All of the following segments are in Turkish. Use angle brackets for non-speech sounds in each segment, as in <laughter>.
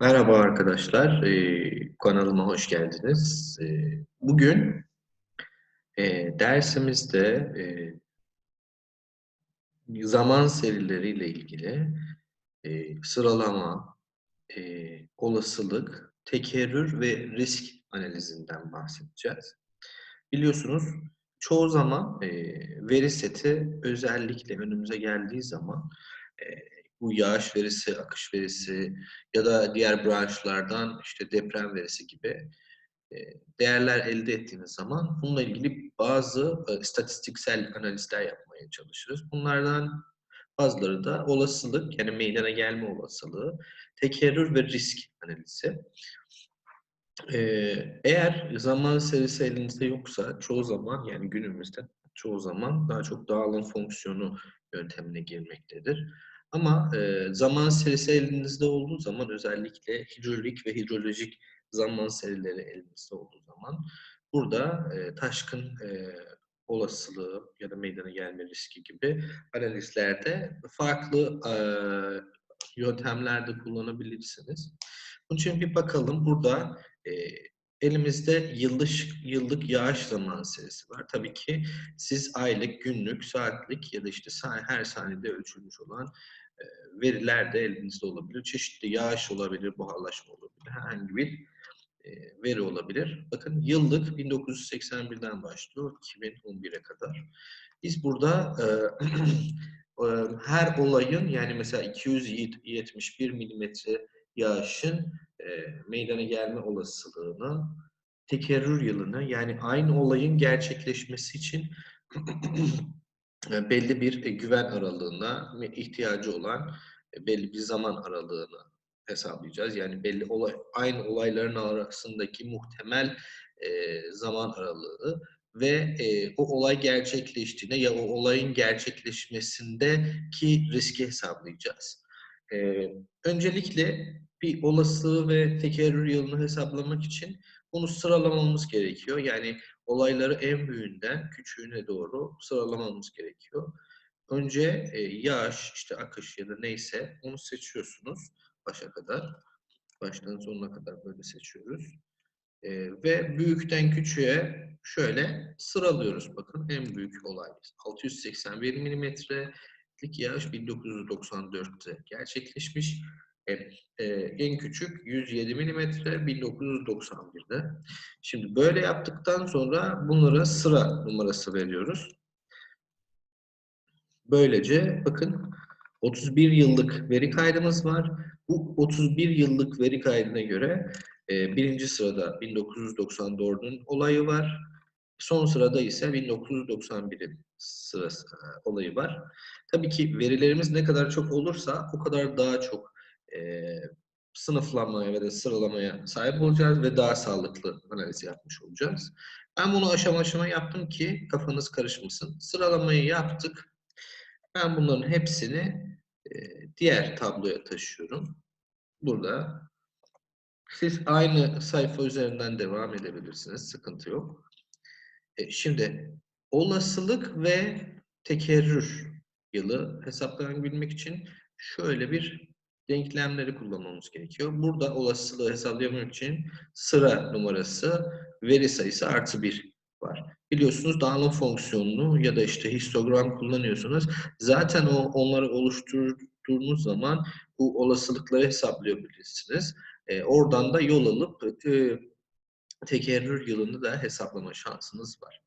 Merhaba arkadaşlar, ee, kanalıma hoş geldiniz. Ee, bugün e, dersimizde e, zaman serileriyle ilgili e, sıralama, e, olasılık, tekerrür ve risk analizinden bahsedeceğiz. Biliyorsunuz çoğu zaman e, veri seti özellikle önümüze geldiği zaman e, bu yağış verisi, akış verisi ya da diğer branşlardan işte deprem verisi gibi e, değerler elde ettiğiniz zaman bununla ilgili bazı e, istatistiksel analizler yapmaya çalışırız. Bunlardan bazıları da olasılık yani meydana gelme olasılığı, tekerrür ve risk analizi. Ee, eğer zaman serisi elinizde yoksa çoğu zaman yani günümüzde çoğu zaman daha çok dağılım fonksiyonu yöntemine girmektedir. Ama e, zaman serisi elinizde olduğu zaman özellikle hidrolik ve hidrolojik zaman serileri elinizde olduğu zaman burada e, taşkın e, olasılığı ya da meydana gelme riski gibi analizlerde farklı e, yöntemlerde kullanabilirsiniz. Bunun için bir bakalım burada e, elimizde yıllık yıllık yağış zaman serisi var. Tabii ki siz aylık, günlük, saatlik ya da işte her saniyede ölçülmüş olan veriler de elinizde olabilir. Çeşitli yağış olabilir, buharlaşma olabilir, herhangi bir veri olabilir. Bakın yıllık 1981'den başlıyor 2011'e kadar. Biz burada <clears throat> her olayın yani mesela 271 milimetre yağışın meydana gelme olasılığını, tekerrür yılını yani aynı olayın gerçekleşmesi için <clears throat> belli bir e, güven aralığına ihtiyacı olan e, belli bir zaman aralığını hesaplayacağız. Yani belli olay, aynı olayların arasındaki muhtemel e, zaman aralığı ve e, o olay gerçekleştiğinde ya o olayın gerçekleşmesindeki riski hesaplayacağız. E, öncelikle bir olasılığı ve tekerrür yılını hesaplamak için bunu sıralamamız gerekiyor. Yani olayları en büyüğünden küçüğüne doğru sıralamamız gerekiyor. Önce e, yağış, işte akış ya da neyse onu seçiyorsunuz başa kadar. Baştan sonuna kadar böyle seçiyoruz. E, ve büyükten küçüğe şöyle sıralıyoruz. Bakın en büyük olay 681 milimetrelik yağış 1994'te gerçekleşmiş. E, en küçük 107 mm 1991'de. Şimdi böyle yaptıktan sonra bunlara sıra numarası veriyoruz. Böylece bakın 31 yıllık veri kaydımız var. Bu 31 yıllık veri kaydına göre e, birinci sırada 1994'ün olayı var. Son sırada ise 1991'in sırası e, olayı var. Tabii ki verilerimiz ne kadar çok olursa o kadar daha çok e, sınıflanmaya ve de sıralamaya sahip olacağız ve daha sağlıklı analiz yapmış olacağız. Ben bunu aşama aşama yaptım ki kafanız karışmasın. Sıralamayı yaptık. Ben bunların hepsini e, diğer tabloya taşıyorum. Burada siz aynı sayfa üzerinden devam edebilirsiniz. Sıkıntı yok. E, şimdi olasılık ve tekerrür yılı hesaplayabilmek için şöyle bir denklemleri kullanmamız gerekiyor. Burada olasılığı hesaplayabilmek için sıra numarası veri sayısı artı bir var. Biliyorsunuz dağılım fonksiyonunu ya da işte histogram kullanıyorsunuz. Zaten o onları oluşturduğunuz zaman bu olasılıkları hesaplayabilirsiniz. E, oradan da yol alıp e, tekerrür yılını da hesaplama şansınız var.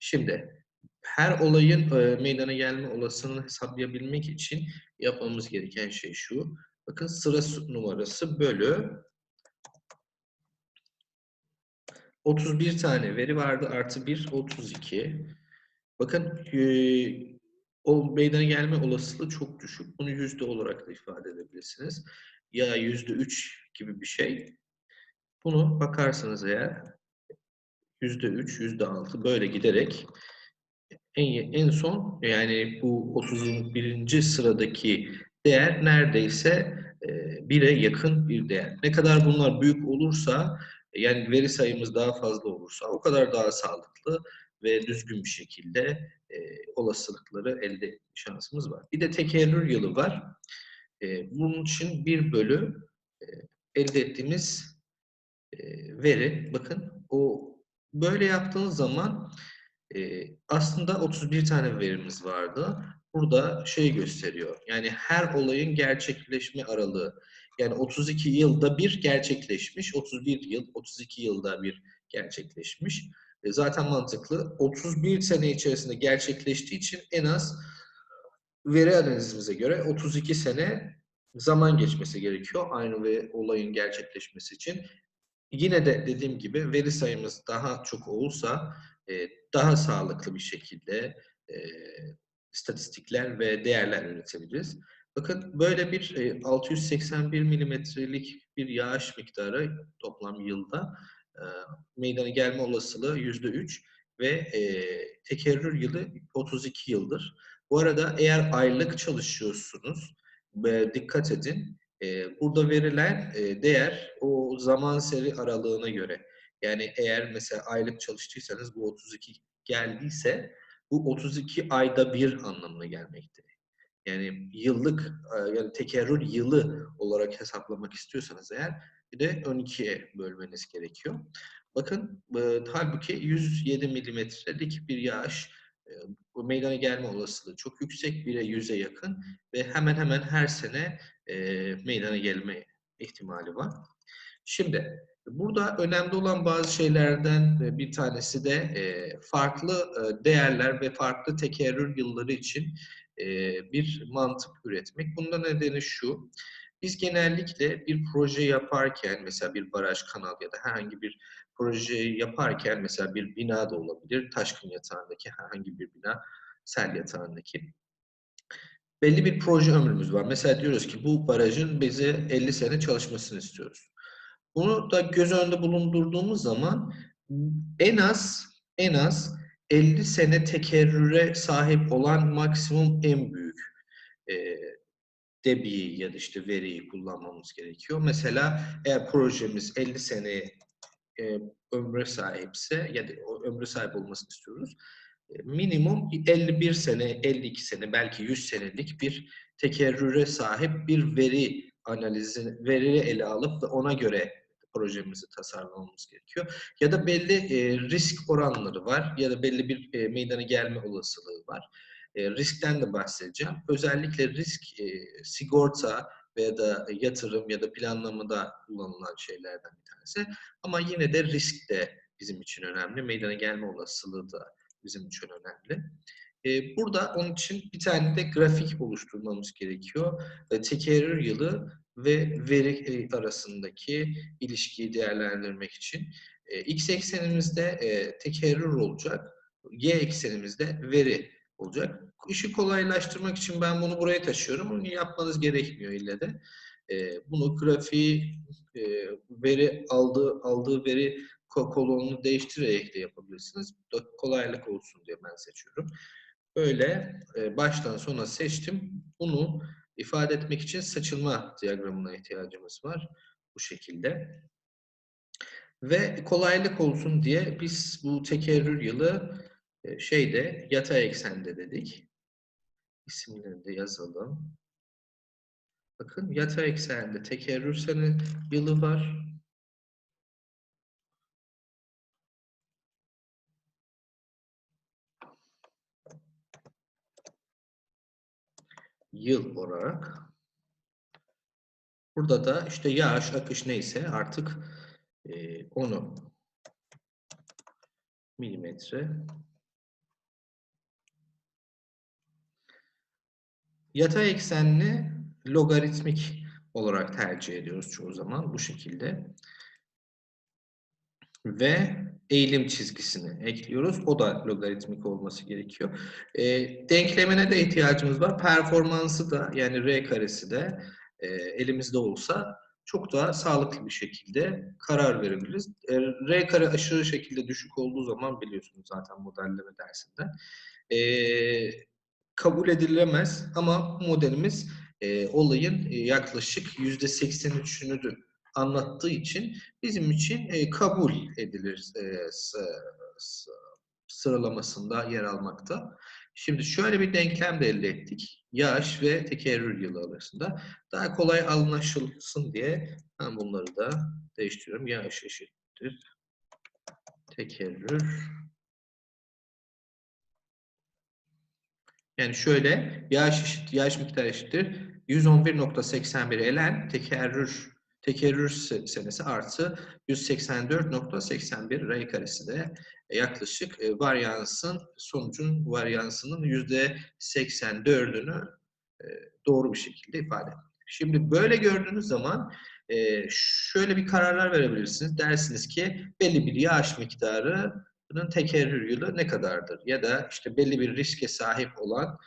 Şimdi her olayın e, meydana gelme olasılığını hesaplayabilmek için yapmamız gereken şey şu. Bakın sıra numarası bölü 31 tane veri vardı artı 1 32. Bakın o meydana gelme olasılığı çok düşük. Bunu yüzde olarak da ifade edebilirsiniz. Ya yüzde üç gibi bir şey. Bunu bakarsanız eğer yüzde üç, yüzde altı böyle giderek en, en son yani bu 31. sıradaki değer neredeyse e, 1'e yakın bir değer. Ne kadar bunlar büyük olursa yani veri sayımız daha fazla olursa o kadar daha sağlıklı ve düzgün bir şekilde e, olasılıkları elde etme şansımız var. Bir de tekerrür yılı var. E, bunun için 1 bölü e, elde ettiğimiz e, veri. Bakın o böyle yaptığınız zaman e, aslında 31 tane verimiz vardı. Burada şey gösteriyor. Yani her olayın gerçekleşme aralığı. Yani 32 yılda bir gerçekleşmiş, 31 yıl, 32 yılda bir gerçekleşmiş. E, zaten mantıklı. 31 sene içerisinde gerçekleştiği için en az veri analizimize göre 32 sene zaman geçmesi gerekiyor aynı ve olayın gerçekleşmesi için. Yine de dediğim gibi veri sayımız daha çok olursa e, daha sağlıklı bir şekilde e, istatistikler ve değerler üretebiliriz. Bakın böyle bir e, 681 milimetrelik bir yağış miktarı toplam yılda e, meydana gelme olasılığı yüzde üç ve e, tekerrür yılı 32 yıldır. Bu arada eğer aylık çalışıyorsunuz, e, dikkat edin, e, burada verilen e, değer o zaman seri aralığına göre. Yani eğer mesela aylık çalıştıysanız bu 32 geldiyse bu 32 ayda bir anlamına gelmekte. Yani yıllık yani tekerrür yılı olarak hesaplamak istiyorsanız eğer bir de 12'ye bölmeniz gerekiyor. Bakın e, halbuki 107 milimetrelik bir yağış e, meydana gelme olasılığı çok yüksek, 1'e 100'e yakın ve hemen hemen her sene e, meydana gelme ihtimali var. Şimdi burada önemli olan bazı şeylerden bir tanesi de e, farklı e, değerler ve farklı tekerrür yılları için e, bir mantık üretmek. Bunda nedeni şu, biz genellikle bir proje yaparken, mesela bir baraj, kanal ya da herhangi bir projeyi yaparken, mesela bir bina da olabilir, taşkın yatağındaki herhangi bir bina, sel yatağındaki. Belli bir proje ömrümüz var. Mesela diyoruz ki bu barajın bize 50 sene çalışmasını istiyoruz. Bunu da göz önünde bulundurduğumuz zaman en az en az 50 sene tekerrüre sahip olan maksimum en büyük e, debiyi ya da işte veriyi kullanmamız gerekiyor. Mesela eğer projemiz 50 sene e, ömre sahipse ya da ömre sahip olmasını istiyoruz. E, minimum 51 sene, 52 sene, belki 100 senelik bir tekerrüre sahip bir veri analizi, veri ele alıp da ona göre projemizi tasarlamamız gerekiyor. Ya da belli e, risk oranları var ya da belli bir e, meydana gelme olasılığı var. E, riskten de bahsedeceğim. Özellikle risk e, sigorta veya da yatırım ya da planlamada kullanılan şeylerden bir tanesi. Ama yine de risk de bizim için önemli. Meydana gelme olasılığı da bizim için önemli. E, burada onun için bir tane de grafik oluşturmamız gerekiyor. E, tekerrür yılı ve veri e, arasındaki ilişkiyi değerlendirmek için. E, X eksenimizde e, tekerrür olacak, Y eksenimizde veri olacak. İşi kolaylaştırmak için ben bunu buraya taşıyorum. Bunu yapmanız gerekmiyor ille de. Bunu grafiği veri aldığı aldığı veri kolonunu değiştirerek de yapabilirsiniz. Kolaylık olsun diye ben seçiyorum. Böyle baştan sona seçtim. Bunu ifade etmek için saçılma diyagramına ihtiyacımız var. Bu şekilde. Ve kolaylık olsun diye biz bu tekerrür yılı e, şeyde yatay eksende dedik. İsimlerini de yazalım. Bakın yatay eksende tekerrür sene yılı var. Yıl olarak. Burada da işte yağış, akış neyse artık e, onu milimetre yatay eksenli logaritmik olarak tercih ediyoruz çoğu zaman bu şekilde. Ve eğilim çizgisini ekliyoruz. O da logaritmik olması gerekiyor. E, denklemine de ihtiyacımız var. Performansı da yani R karesi de e, elimizde olsa çok daha sağlıklı bir şekilde karar verebiliriz. E, R kare aşırı şekilde düşük olduğu zaman biliyorsunuz zaten modelleme dersinde. E, kabul edilemez ama modelimiz e, olayın e, yaklaşık %83'ünü de anlattığı için bizim için e, kabul edilir e, sıralamasında yer almakta. Şimdi şöyle bir denklem de elde ettik. yağış ve tekerrür yılı arasında. Daha kolay anlaşılsın diye ben bunları da değiştiriyorum. Yağış eşittir. Tekerrür. Yani şöyle yağış eşit, yağış miktarı eşittir. 111.81 elen tekerrür tekerrür senesi artı 184.81 r karesi de yaklaşık e, varyansın sonucun varyansının yüzde 84'ünü e, doğru bir şekilde ifade. Şimdi böyle gördüğünüz zaman e, şöyle bir kararlar verebilirsiniz. Dersiniz ki belli bir yağış miktarının tekerrür yılı ne kadardır? Ya da işte belli bir riske sahip olan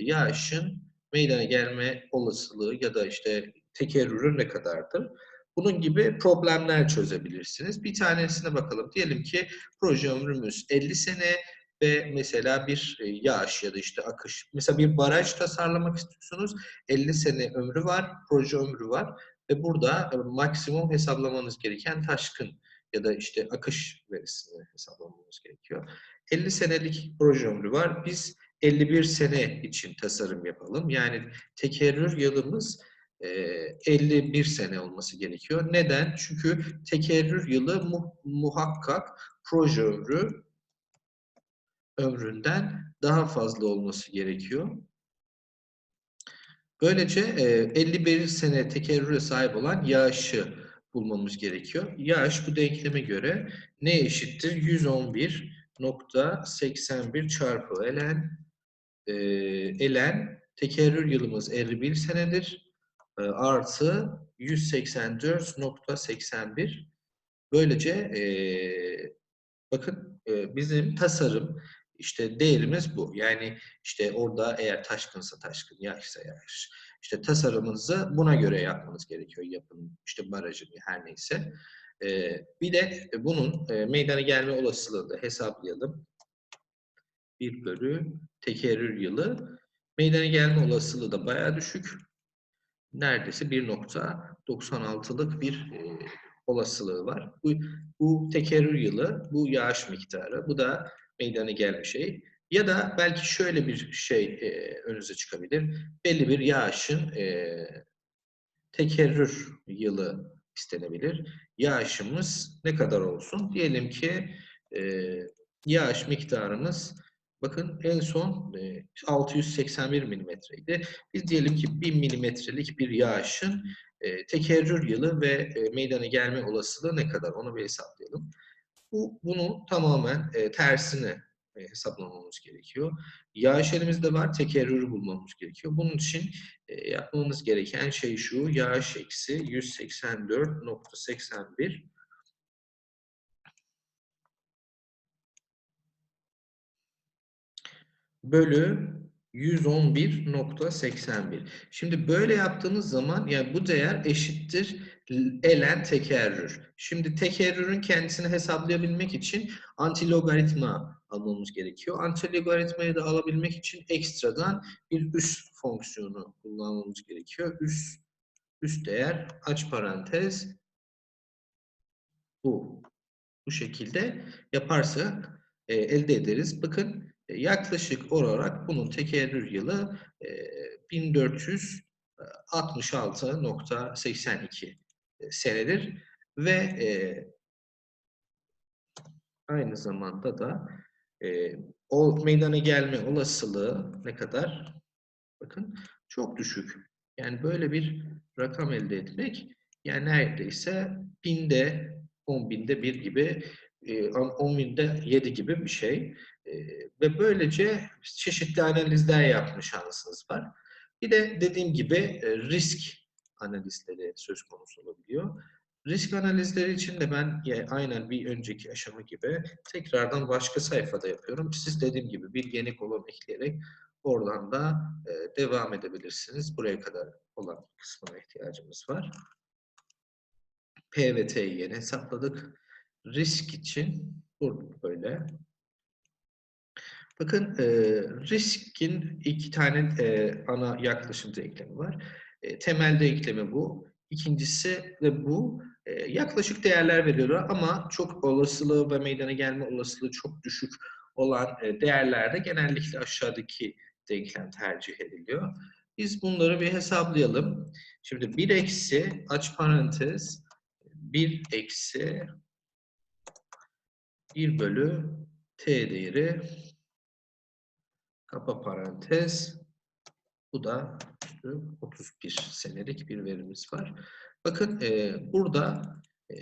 yağışın meydana gelme olasılığı ya da işte tekerrürü ne kadardır? Bunun gibi problemler çözebilirsiniz. Bir tanesine bakalım. Diyelim ki proje ömrümüz 50 sene ve mesela bir e, yağış ya da işte akış. Mesela bir baraj tasarlamak istiyorsunuz. 50 sene ömrü var, proje ömrü var ve burada e, maksimum hesaplamanız gereken taşkın ya da işte akış verisini hesaplamamız gerekiyor. 50 senelik proje ömrü var. Biz 51 sene için tasarım yapalım. Yani tekerrür yılımız 51 sene olması gerekiyor. Neden? Çünkü tekerrür yılı mu muhakkak proje ömrü ömründen daha fazla olması gerekiyor. Böylece 51 sene tekerrüre sahip olan yağışı bulmamız gerekiyor. Yağış bu denkleme göre ne eşittir? 111.81 çarpı elen elen tekerrür yılımız 51 senedir e, artı 184.81 böylece e, bakın e, bizim tasarım işte değerimiz bu. Yani işte orada eğer taşkınsa taşkın, yağışsa yağış. İşte tasarımınızı buna göre yapmanız gerekiyor. Yapın işte barajını her neyse. E, bir de bunun e, meydana gelme olasılığını da hesaplayalım. 1 bölü tekerrür yılı. Meydana gelme olasılığı da bayağı düşük neredeyse 1.96'lık bir e, olasılığı var. Bu, bu tekerrür yılı, bu yağış miktarı, bu da meydana gelme şey. Ya da belki şöyle bir şey e, önünüze çıkabilir. Belli bir yağışın e, tekerrür yılı istenebilir. Yağışımız ne kadar olsun? Diyelim ki e, yağış miktarımız Bakın en son 681 milimetreydi. Biz diyelim ki 1000 milimetrelik bir yağışın e, tekerrür yılı ve e, meydana gelme olasılığı ne kadar? Onu bir hesaplayalım. Bu, bunu tamamen e, tersini hesaplamamız gerekiyor. Yağış elimizde var, tekerrürü bulmamız gerekiyor. Bunun için yapmamız gereken şey şu, yağış eksi 184.81 bölü 111.81. Şimdi böyle yaptığınız zaman yani bu değer eşittir elen tekerrür. Şimdi tekerrürün kendisini hesaplayabilmek için antilogaritma almamız gerekiyor. Antilogaritmayı da alabilmek için ekstradan bir üst fonksiyonu kullanmamız gerekiyor. Üst üst değer aç parantez bu. Bu şekilde yaparsak e, elde ederiz. Bakın yaklaşık olarak bunun tekerrür yılı 1466.82 e, e, senedir ve aynı zamanda da o meydana gelme olasılığı ne kadar? Bakın çok düşük. Yani böyle bir rakam elde etmek yani neredeyse binde, on binde bir gibi, on binde yedi gibi bir şey ve böylece çeşitli analizler yapma şansınız var. Bir de dediğim gibi risk analizleri söz konusu olabiliyor. Risk analizleri için de ben aynen bir önceki aşama gibi tekrardan başka sayfada yapıyorum. Siz dediğim gibi bir yeni kolon ekleyerek oradan da devam edebilirsiniz. Buraya kadar olan kısmına ihtiyacımız var. P ve T'yi yeni hesapladık. Risk için burada böyle Bakın e, riskin iki tane e, ana yaklaşım denklemi var. E, temel denklemi bu. İkincisi de bu. E, yaklaşık değerler veriyorlar ama çok olasılığı ve meydana gelme olasılığı çok düşük olan e, değerlerde genellikle aşağıdaki denklem tercih ediliyor. Biz bunları bir hesaplayalım. Şimdi 1 eksi aç parantez 1 eksi 1 bölü t değeri kapa parantez bu da 31 senelik bir verimiz var. Bakın e, burada e,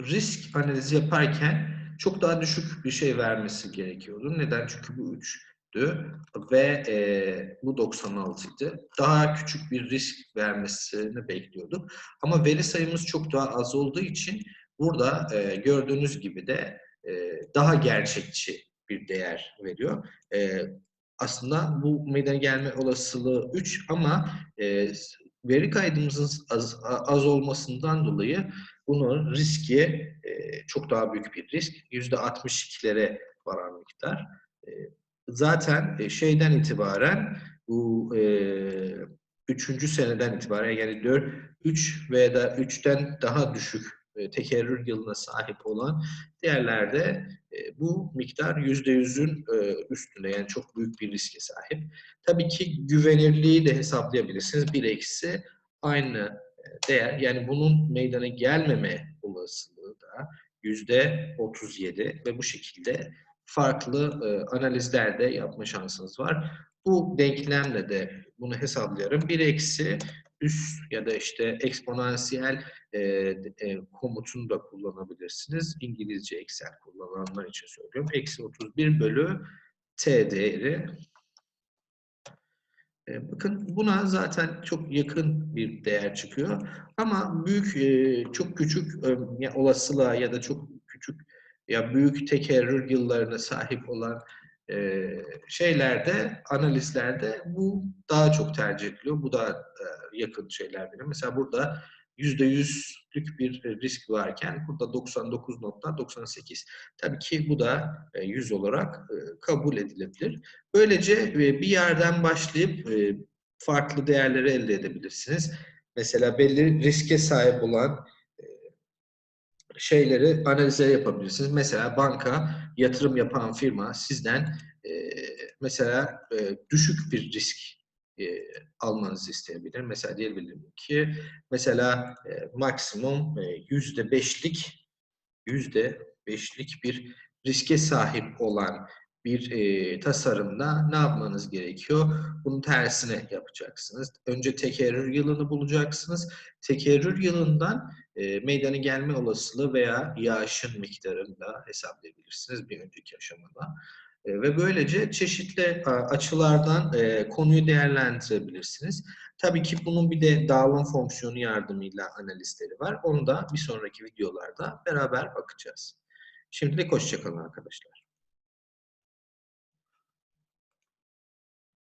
risk analizi yaparken çok daha düşük bir şey vermesi gerekiyordu. Neden? Çünkü bu 3'tü ve e, bu 96'ydı. Daha küçük bir risk vermesini bekliyorduk. Ama veri sayımız çok daha az olduğu için burada e, gördüğünüz gibi de e, daha gerçekçi bir değer veriyor. E, aslında bu meydana gelme olasılığı 3 ama e, veri kaydımızın az, az olmasından dolayı bunu riski e, çok daha büyük bir risk. %62'lere varan miktar. E, zaten e, şeyden itibaren bu e, üçüncü seneden itibaren yani 4, 3 veya da 3'ten daha düşük tekerrür yılına sahip olan değerlerde e, bu miktar %100'ün e, üstünde yani çok büyük bir riske sahip. Tabii ki güvenirliği de hesaplayabilirsiniz. Bir eksi aynı değer yani bunun meydana gelmeme olasılığı da yüzde 37 ve bu şekilde farklı e, analizler de yapma şansınız var. Bu denklemle de bunu hesaplıyorum. Bir eksi üst ya da işte eksponansiyel e, e, komutunu da kullanabilirsiniz. İngilizce Excel kullananlar için söylüyorum. Eksi 31 bölü t değeri e, bakın buna zaten çok yakın bir değer çıkıyor. Ama büyük, e, çok küçük ya olasılığa ya da çok küçük ya büyük tekerrür yıllarına sahip olan e, şeylerde, analizlerde bu daha çok tercih ediliyor. Bu da yakın şeyler benim. Mesela burada %100'lük bir risk varken burada 99.98. Tabii ki bu da 100 olarak kabul edilebilir. Böylece bir yerden başlayıp farklı değerleri elde edebilirsiniz. Mesela belli riske sahip olan şeyleri analize yapabilirsiniz. Mesela banka, yatırım yapan firma sizden mesela düşük bir risk e, almanızı isteyebilir. Mesela diyebilirim ki mesela e, maksimum yüzde beşlik yüzde beşlik bir riske sahip olan bir e, tasarımda ne yapmanız gerekiyor? Bunun tersine yapacaksınız. Önce tekerrür yılını bulacaksınız. Tekerrür yılından e, meydana gelme olasılığı veya yağışın miktarını da hesaplayabilirsiniz bir önceki aşamada. E, ve böylece çeşitli açılardan e, konuyu değerlendirebilirsiniz. Tabii ki bunun bir de dağılım fonksiyonu yardımıyla analizleri var. Onu da bir sonraki videolarda beraber bakacağız. Şimdilik hoşçakalın arkadaşlar.